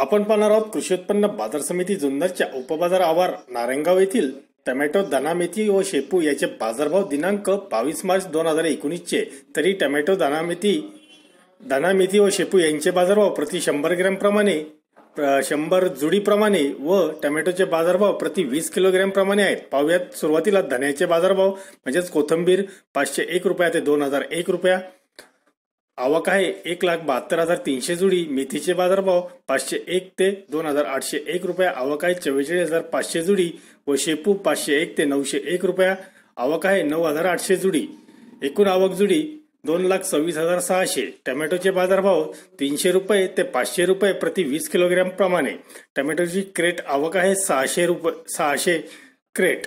आपण पाहणार आहोत कृषी उत्पन्न बाजार समिती जुन्नरच्या उपबाजार आवार नारायणगाव येथील टोमॅटो दाना मेथी व शेपू याचे बाजारभाव दिनांक बावीस मार्च दोन हजार एकोणीसचे. तरी टोमॅटो दाना मेथी दाना मेथी व शेपू यांचे बाजारभाव प्रति शंभर ग्रॅमप्रमाणे शंभर जुडीप्रमाणे व टोमॅटोचे बाजारभाव प्रति वीस किलोग्रॅम प्रमाणे आहेत. पाहूयात सुरुवातीला धन्याचे बाजारभाव म्हणजेच कोथंबीर पाचशे एक रुपया ते दोन हजार एक रुपया. आवक आहे. एक लाख बहात्तर हजार तीनशे जुडी मेथीचे बाजारभाव पाचशे एक ते दोन हजार आठशे एक रुपया. आवक आहे चव्वेचाळीस हजार पाचशे जुडी व शेपू पाचशे एक ते नऊशे एक रुपया. आवक आहे नऊ हजार आठशे जुडी. एकूण आवक जुडी दोन लाख सव्वीस हजार सहाशे. टोमॅटोचे बाजारभाव तीनशे रुपये ते पाचशे रुपये प्रति वीस किलोग्रॅम प्रमाणे. टोमॅटोची क्रेट आवक आहे सहाशे रुपये सहाशे क्रेट.